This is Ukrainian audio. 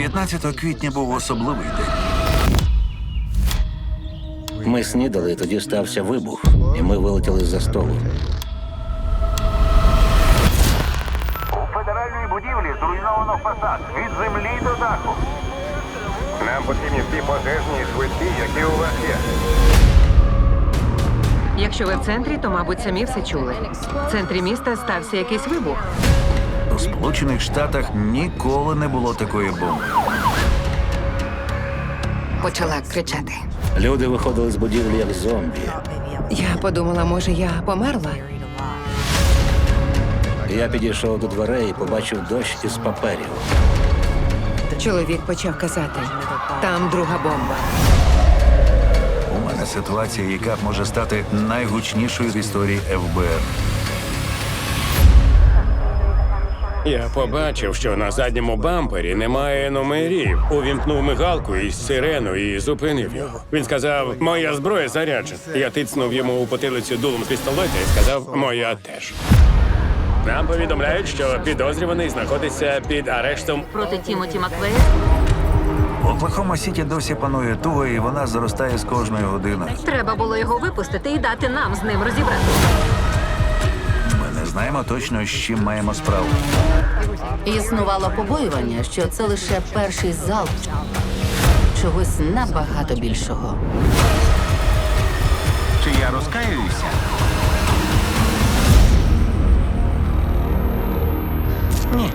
19 квітня був особливий день. Ми снідали, тоді стався вибух, і ми вилетіли за столу. У федеральній будівлі зруйновано фасад від землі до даху. Нам потрібні всі пожежні і швидкі, які у вас є. Якщо ви в центрі, то, мабуть, самі все чули. В центрі міста стався якийсь вибух. У Сполучених Штатах ніколи не було такої бомби. Почала кричати. Люди виходили з будівлі як зомбі. Я подумала, може, я померла. Я підійшов до дверей і побачив дощ із паперів. Чоловік почав казати: там друга бомба. У мене ситуація, яка може стати найгучнішою в історії ФБР. Я побачив, що на задньому бампері немає номерів. Увімкнув мигалку із сирену і зупинив його. Він сказав: Моя зброя заряджена. Я тицнув йому у потилицю дулом з пістолета і сказав, моя теж. Нам повідомляють, що підозрюваний знаходиться під арештом. Проти Тімоті Маквея В Оклахома Сіті досі панує туга, і вона зростає з кожною годиною. треба було його випустити і дати нам з ним розібратися знаємо точно, з чим маємо справу. Існувало побоювання, що це лише перший зал. чогось набагато більшого. Чи я розкаюся? Ні.